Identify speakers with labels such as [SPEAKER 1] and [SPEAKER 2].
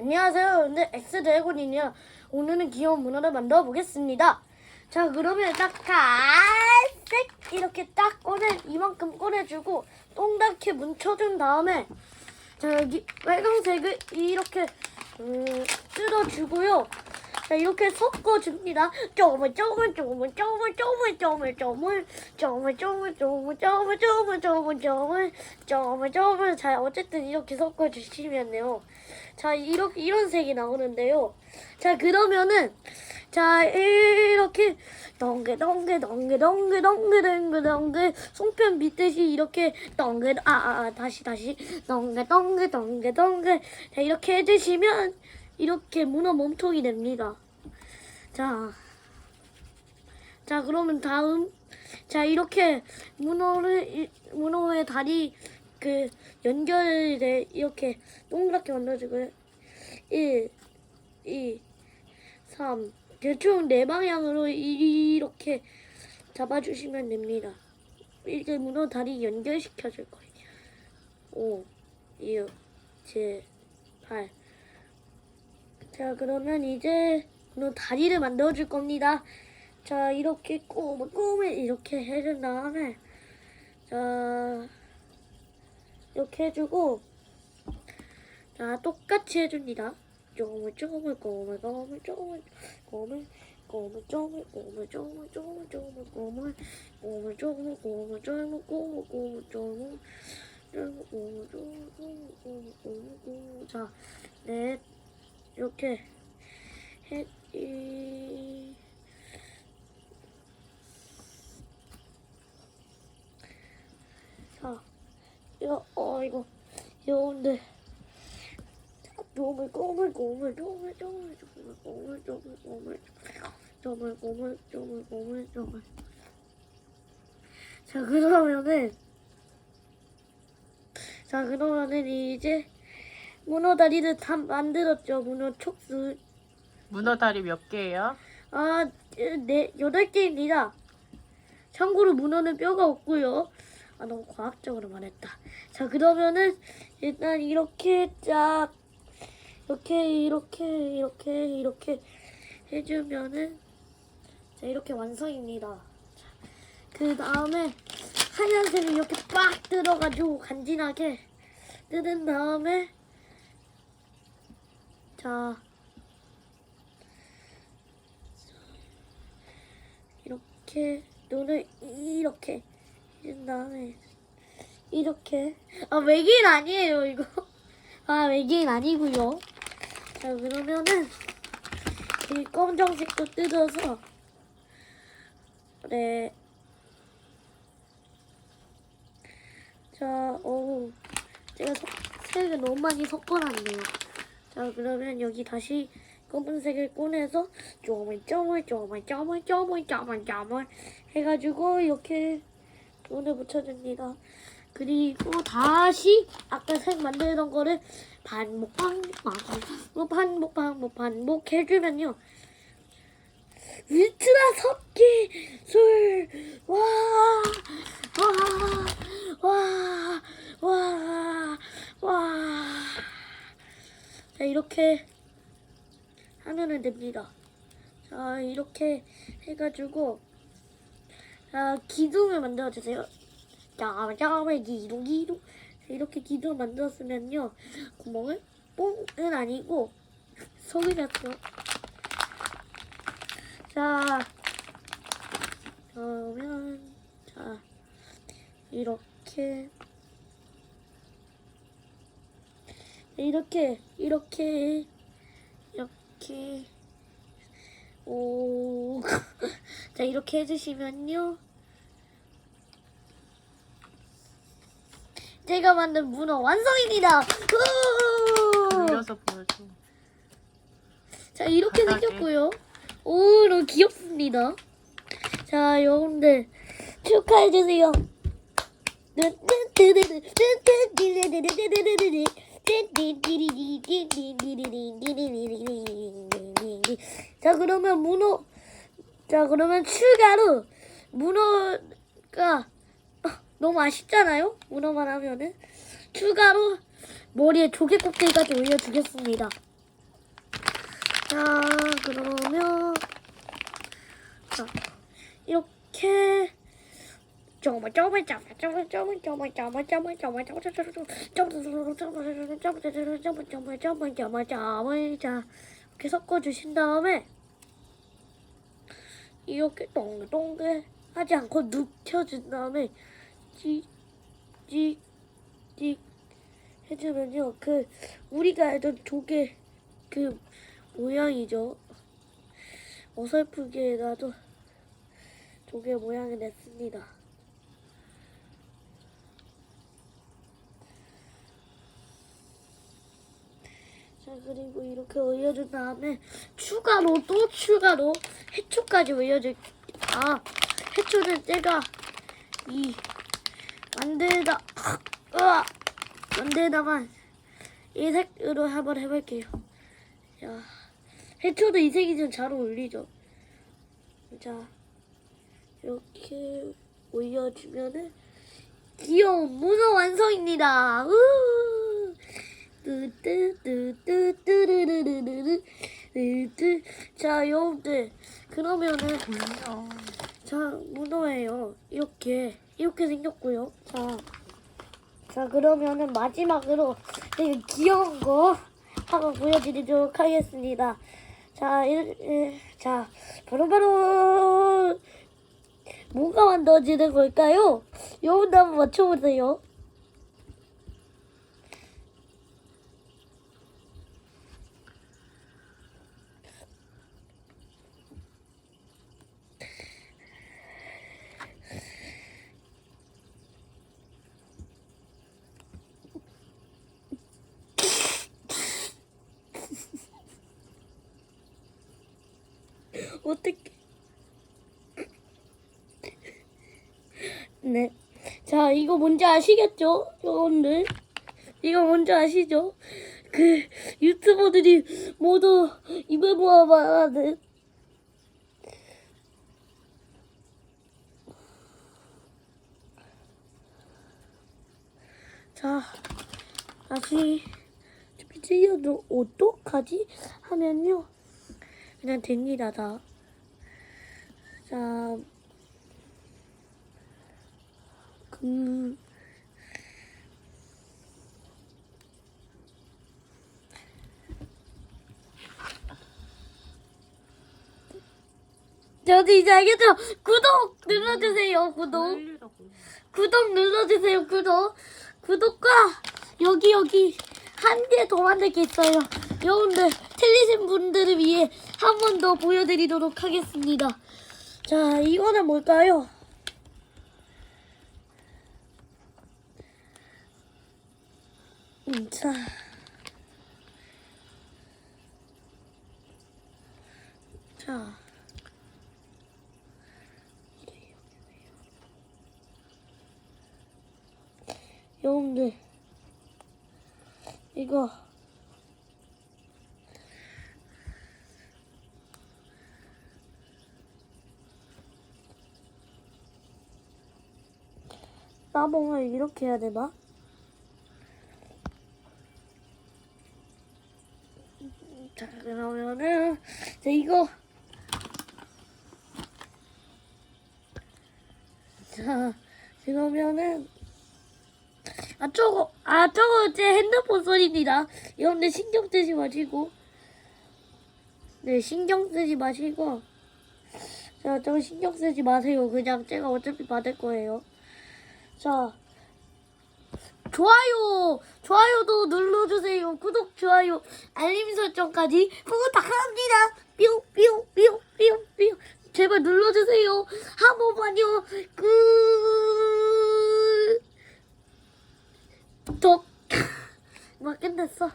[SPEAKER 1] 안녕하세요. 근데 엑스 드래곤이냐 오늘은 귀여운 문어를 만들어 보겠습니다. 자, 그러면 딱 갈색 이렇게 딱 꺼내 이만큼 꺼내주고 동그랗게 뭉쳐준 다음에 자 여기 빨강색을 이렇게 음, 뜯어주고요. 자 이렇게 섞어줍니다. 쪼물 쪼물 쪼물 쪼물 쪼물 쪼물 쪼물 쪼물 쪼물 쪼물 쪼물 쪼물 쪼물 쪼물 쪼물 쪼물 자 어쨌든 이렇게 섞어주시면요. 자 이렇게 이런 색이 나오는데요. 자 그러면은 자 이렇게 덩게 덩게 덩게 덩게 덩게 덩게 덩게 송편 밑듯이 이렇게 덩게 아, 아, 아 다시 다시 덩게 덩게 덩게 덩게 자 이렇게 해주시면 이렇게 문어 몸통이 됩니다. 자, 자 그러면 다음 자 이렇게 문어를 이- 문어의 다리 그 연결돼 이렇게 동그랗게 만들어주고요. 1, 2, 3 대충 네 방향으로 이- 이렇게 잡아주시면 됩니다. 이렇게 문어 다리 연결시켜 줄 거예요. 5, 6, 7, 8 자 그러면 이제 문어 다리를 만들어 줄 겁니다. 자 이렇게 꼬물 이렇게 해준 다음에 자 이렇게 해주고 자 똑같이 해줍니다. 쪼물 쪼물 꼬물 꼬물 쪼물 꼬물 꼬물 쪼물 꼬물 쪼물 쪼물 쪼물 꼬물 꼬물 쪼물 꼬물 쪼물 꼬물 꼬물 쪼물 꼬물 자넷 이렇게 해, 이, 자, 이거, 어, 이거, 이건데, 자, 쪼물, 꼬물, 꼬물, 쪼물, 쪼물, 쪼물, 꼬물, 쪼물, 꼬물, 쪼물, 꼬물, 쪼물, 꼬물, 쪼물. 자, 그러면은, 자, 그러면은 이제, 문어 다리를 다 만들었죠. 문어 촉수.
[SPEAKER 2] 문어 다리 몇 개예요?
[SPEAKER 1] 아, 네, 여덟 개입니다. 참고로 문어는 뼈가 없고요. 아, 너무 과학적으로 말했다. 자, 그러면은 일단 이렇게 쫙 이렇게 이렇게 이렇게 이렇게 해주면은 자 이렇게 완성입니다. 자, 그 다음에 하얀색을 이렇게 빡 뜯어가지고 간지나게 뜯은 다음에 자 이렇게 눈을 이렇게 해준 다음에 이렇게 아 외계인 아니에요 이거 아 외계인 아니고요 자 그러면은 이 검정색도 뜯어서 네. 자, 오, 제가 석- 색을 너무 많이 섞어놨네요. 자, 그러면 여기 다시 검은색을 꺼내서 쪼물 쪼물 쪼물 쪼물 쪼물 쪼물 쪼물 해가지고 이렇게 눈을 붙여줍니다. 그리고 다시 아까 색 만들던 거를 반복 반복 반복 반복 반복 해주면요. 울트라 섞기 술 와, 와, 와, 와, 와. 자, 이렇게 하면은 됩니다. 자, 이렇게 해가지고, 자, 기둥을 만들어주세요. 자, 자, 기둥, 기둥. 자, 이렇게 기둥을 만들었으면요. 구멍을 뽕은 아니고, 속이 났어. 자, 그러면, 자, 이렇게, 이렇게, 이렇게, 이렇게, 오, 자, 이렇게 해주시면요. 제가 만든 문어 완성입니다! 후!
[SPEAKER 2] 돌려서 보여줘.
[SPEAKER 1] 자 이렇게
[SPEAKER 2] 바닥에.
[SPEAKER 1] 생겼고요. 오 너무 귀엽습니다. 자 여러분들 축하해 주세요. 자 그러면 문어 자 그러면 추가로 문어가 아, 너무 아쉽잖아요 문어만 하면은 추가로 머리에 조개 껍데기까지 올려주겠습니다. 자, 그러면 자, 이렇게 정말 정말 정말 정말 정말 정말 정말 정말 정말 정말 정말 정말 정말 정말 정말 정말 정말 자 이렇게 섞어주신 다음에 이렇게 동글동글 하지 않고 눕혀준 다음에 찌찌찌 해주면요 그 우리가 알던 조개 그 모양이죠 어설프게 나도 조개 모양을 냈습니다. 자 그리고 이렇게 올려준 다음에 추가로 또 추가로 해초까지 올려줄 아 해초를 제가 이 만들다 으아 만들다만 이 색으로 한번 해볼게요. 자 해초도 이 색이 좀 잘 어울리죠. 자 이렇게 올려주면은 귀여운 문어 완성입니다. 우! 뚜뚜뚜뚜뚜르르르르르 뚜뚜 자 여러분들 그러면은
[SPEAKER 2] 문어.
[SPEAKER 1] 자 문어예요. 이렇게 이렇게 생겼고요. 자, 자 그러면은 마지막으로 되게 귀여운 거 한번 보여드리도록 하겠습니다. 자, 이, 이, 자 바로바로 뭐가 만들어지는 걸까요? 여러분들 한번 맞춰보세요. 어떻게? 네. 자, 이거 뭔지 아시겠죠? 여러분들. 이거 뭔지 아시죠? 그 유튜버들이 모두 입을 모아 말하는 자, 다시 찔려도 어떡하지? 하면요. 그냥 됩니다, 다. 자, 그, 저도 이제 알겠죠? 구독 눌러주세요, 구독. 구독 눌러주세요, 구독. 구독과 여기, 여기 한 개 더 만들 게 있어요. 여러분들, 틀리신 분들을 위해 한 번 더 보여드리도록 하겠습니다. 자, 이거는 뭘까요? 음, 자. 자. 여러분들, 이거. 따봉을 이렇게 해야 되나? 자, 그러면은, 자, 이거. 자, 그러면은, 아, 저거, 아, 저거 제 핸드폰 소리입니다. 여러분들 신경 쓰지 마시고. 네, 신경 쓰지 마시고. 자, 저거 신경 쓰지 마세요. 그냥 제가 어차피 받을 거예요. 자, 좋아요, 좋아요도 눌러주세요. 구독, 좋아요, 알림 설정까지 부탁합니다. 뿅, 뿅, 뿅, 뿅, 뿅. 제발 눌러주세요. 한 번만요. 끝. 독. 막 끝났어.